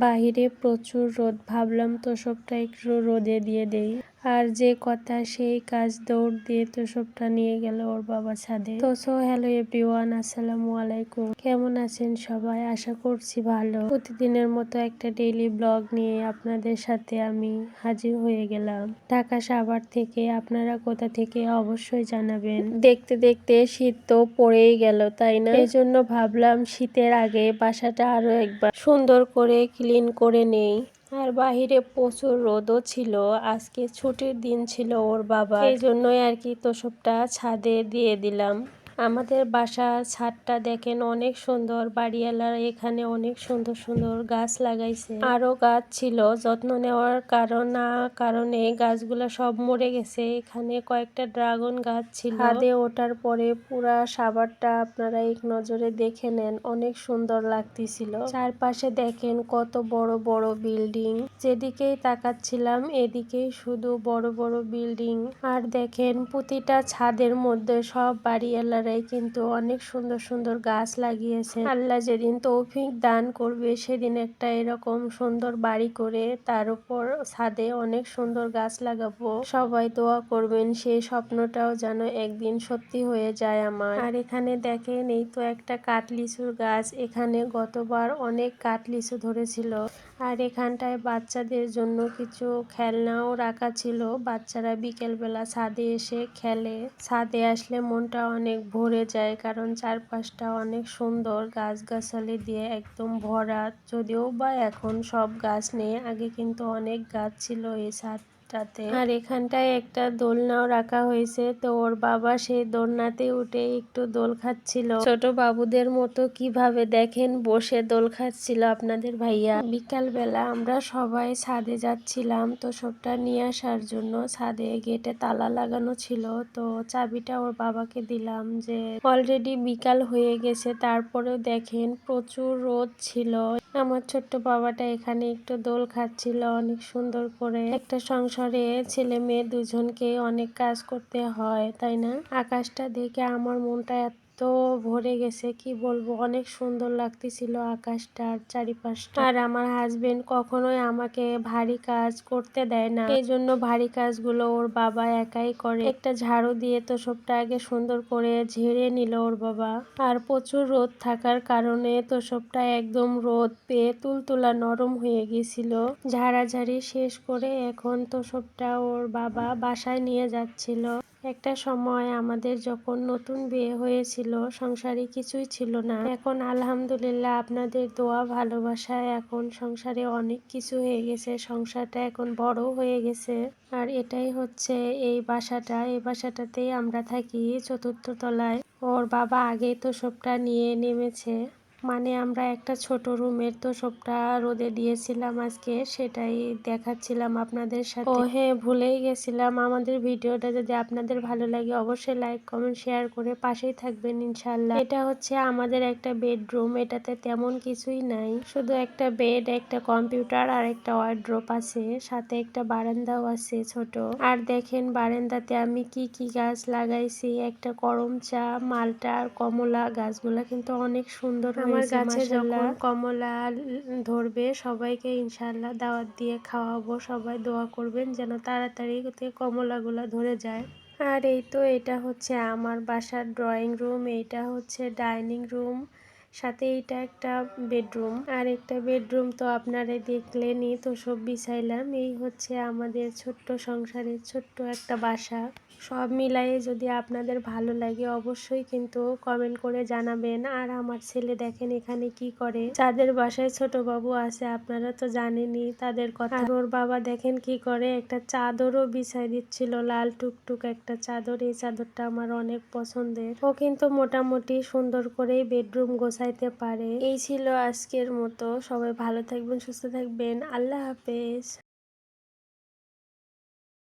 বাহিরে প্রচুর রোদ ভাবলাম তো তোষকটা একটু রোদে দিয়ে দেই। আর যে কথা সেই কাজ দৌড় দিয়ে তোষকটা নিয়ে গেল ওর বাবা ছাদে। তো সো হ্যালো এভরিওয়ান আসসালামু আলাইকুম। কেমন আছেন সবাই? আশা করছি ভালো। প্রতিদিনের মতো একটা ডেইলি ব্লগ নিয়ে আপনাদের সাথে আমি হাজির হয়ে গেলাম। ঢাকা সাভার থেকে আপনারা কোথা থেকে অবশ্যই জানাবেন। দেখতে দেখতে শীত তো পড়েই গেল, তাই না? এই জন্য ভাবলাম শীতের আগে বাসাটা আরও একবার সুন্দর করে ক্লিন করে নেই। আর বাহিরে প্রচুর রোদও ছিল। আজকে ছুটির দিন ছিল ওর বাবা এই জন্যই আর কি তোষকটা ছাদে দিয়ে দিলাম। আমাদের বাসার ছাদটা দেখেন অনেক সুন্দর, বাড়িওয়ালার এখানে অনেক সুন্দর সুন্দর গাছ লাগাইছে। আরও গাছ ছিল, যত্ন নেওয়ার কারণ না কারণে গাছগুলো সব মরে গেছে। এখানে কয়েকটা ড্রাগন গাছ ছিল। ছাদে ওঠার পরে পুরা সাবারটা আপনারা এক নজরে দেখে নেন, অনেক সুন্দর লাগতেছিল। চারপাশে দেখেন কত বড় বড় বিল্ডিং। যেদিকেই তাকাচ্ছিলাম এদিকেই শুধু বড় বড় বিল্ডিং। আর দেখেন প্রতিটা ছাদের মধ্যে সব বাড়িওয়ালারা বাড়িটায় কিন্তু অনেক সুন্দর সুন্দর গাছ লাগিয়েছে। আল্লাহ যেদিন তৌফিক দান করবে, সেদিন একটা এরকম সুন্দর বাড়ি করে তার উপর ছাদে অনেক সুন্দর গাছ লাগাবো। সবাই দোয়া করবেন, সেই স্বপ্নটাও যেন একদিন সত্যি হয়ে যায় আমার। আর এখানে দেখেন, এই তো একটা কাটলিচুর গাছ। এখানে গতবার অনেক কাটলিচু ধরেছিল। আর এখানটায় বাচ্চাদের জন্য কিছু খেলনাও রাখা ছিল। বাচ্চারা বিকেলবেলা ছাদে এসে খেলে। ছাদে আসলে মনটা অনেক ভরে যায়, কারণ চারপাশটা অনেক সুন্দর গাছগাছালি দিয়ে একদম ভরা। যদিও বা এখন সব গাছ নেই, আগে কিন্তু অনেক গাছ ছিল এই ছাদ টাতে আর এখানটায় একটা দোলনাও রাখা হয়েছে। তো ওর বাবা সেই দোলনাতে উঠে একটু দোল খাচ্ছিল। ছোট বাবুদের মতো কীভাবে দেখেন? বসে দোল খাচ্ছিল আপনাদের ভাইয়া। বিকাল বেলা আমরা সবাই ছাদে যাচ্ছিলাম। তো সবটা নিয়ে আসার জন্য ছাদে গেটে তালা লাগানো ছিল। তো চাবিটা ওর বাবাকে দিলাম যে, অলরেডি বিকাল হয়ে গেছে। তারপরেও দেখেন প্রচুর রোদ ছিল। আমার ছোট্ট বাবাটা এখানে একটু দোল খাচ্ছিল অনেক সুন্দর করে। একটা সংসারে ছেলে মেয়ে দুজনকে অনেক কাজ করতে হয় তাই না? আকাশটা দেখে আমার মনটা এত তো ভরে গেছে, কি বলব? অনেক সুন্দর লাগতেছিল আকাশটার চারিপাশটা। আর আমার হাজবেন্ড কখনোই আমাকে ভারী কাজ করতে দেয় না। এই জন্য ভারী কাজগুলো ওর বাবা একাই করে। একটা ঝাড়ু দিয়ে তো সবটা আগে সুন্দর করে ঝেড়ে নিল ওর বাবা। আর প্রচুর রোদ থাকার কারণে তো সবটা একদম রোদ পেয়ে তুলতুলা নরম হয়ে গেছিল। ঝাড়াঝাড়ি শেষ করে এখন তো সবটা ওর বাবা বাসায় নিয়ে যাচ্ছিল। একটা সময় আমাদের যখন নতুন বিয়ে হয়েছিল, সংসারে কিছুই ছিল না। এখন আলহামদুলিল্লাহ আপনাদের দোয়া ভালোবাসায় এখন সংসারে অনেক কিছু হয়ে গেছে। সংসারটা এখন বড় হয়ে গেছে। আর এটাই হচ্ছে এই বাসাটা। এই বাসাটাতেই আমরা থাকি চতুর্থ তলায়। ওর বাবা আগেই তো সবটা নিয়ে নেমেছে। মানে আমরা একটা ছোট রুমের তো সবটা রোদে দিয়েছিলাম আজকে, সেটাই দেখাচ্ছিলাম আপনাদের সাথে। ও হ্যাঁ ভুলেই গেছিলাম আমাদের ভিডিওটা যদি আপনাদের ভালো লাগে অবশ্যই লাইক কমেন্ট শেয়ার করে পাশেই থাকবেন ইনশাল্লাহ এটা হচ্ছে আমাদের একটা বেডরুম এটাতে তেমন কিছুই নাই। শুধু একটা বেড একটা কম্পিউটার আর একটা ওয়ার্ড্রোপ আছে, সাথে একটা বারান্দাও আছে ছোট। আর দেখেন বারান্দাতে আমি কি কি গাছ লাগাইছি, একটা করম চা, মালটা আর কমলা গাছগুলা কিন্তু অনেক সুন্দর আমার গাছে যখন কমলা ধরবে সবাইকে ইনশাল্লাহ দাওয়াত দিয়ে খাওয়াবো সবাই দোয়া করবেন যেন তাড়াতাড়ি কমলাগুলা ধরে যায়। আর এই তো এটা হচ্ছে আমার বাসার ড্রয়িং রুম এইটা হচ্ছে ডাইনিং রুম সাথে এটা একটা বেডরুম আর একটা বেডরুম তো আপনারা দেখলেনই তো সব বিছাইলাম এই হচ্ছে আমাদের ছোট্ট সংসারের ছোট্ট একটা বাসা। সব মিলাইয়ে যদি আপনাদের ভালো লাগে অবশ্যই কিন্তু কমেন্ট করে জানাবেন। আর আমার ছেলে দেখেন এখানে কি করে? যাদের বাসায় ছোট বাবু আছে, আপনারা তো জানেনই তাদের কথা। ওর বাবা দেখেন কি করে? একটা চাদরও বিছাই দিচ্ছিল, লাল টুকটুক একটা চাদর। এই চাদরটা আমার অনেক পছন্দের। ও কিন্তু মোটামুটি সুন্দর করেই বেডরুম গোছাইতে পারে। এই ছিল আজকের মতো। সবাই ভালো থাকবেন, সুস্থ থাকবেন। আল্লাহ হাফেজ।